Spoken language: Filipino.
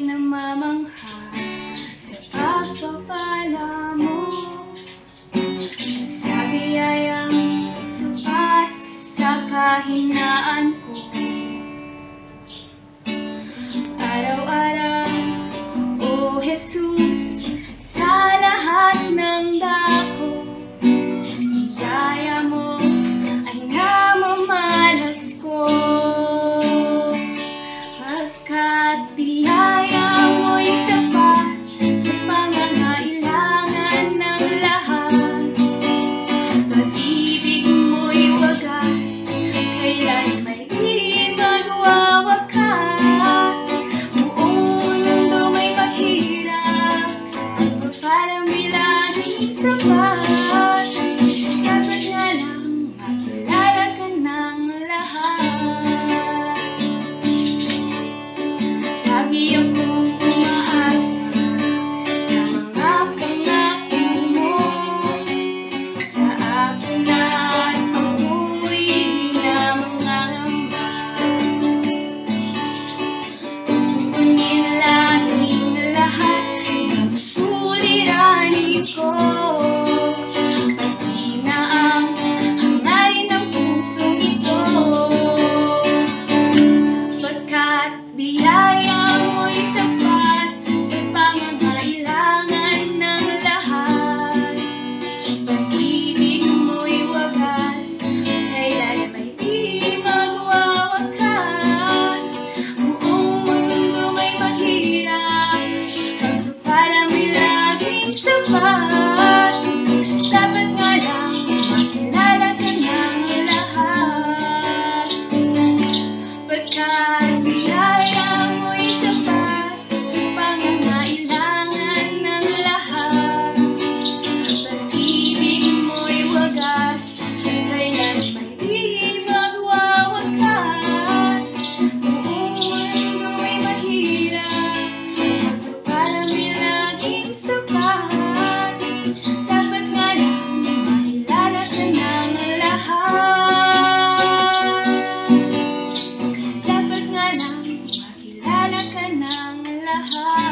di na mamangha sa pagpapala mo. Sa biyayang sapat sa kahinaan ko. Araw-araw, oh Jesus. sapat Dapat nga lang Lagi akong umaasa Sa mga pangako mo Sa akin na at ako'y na mga hamba Tutunin natin lahat Biyaya mo'y sa heart.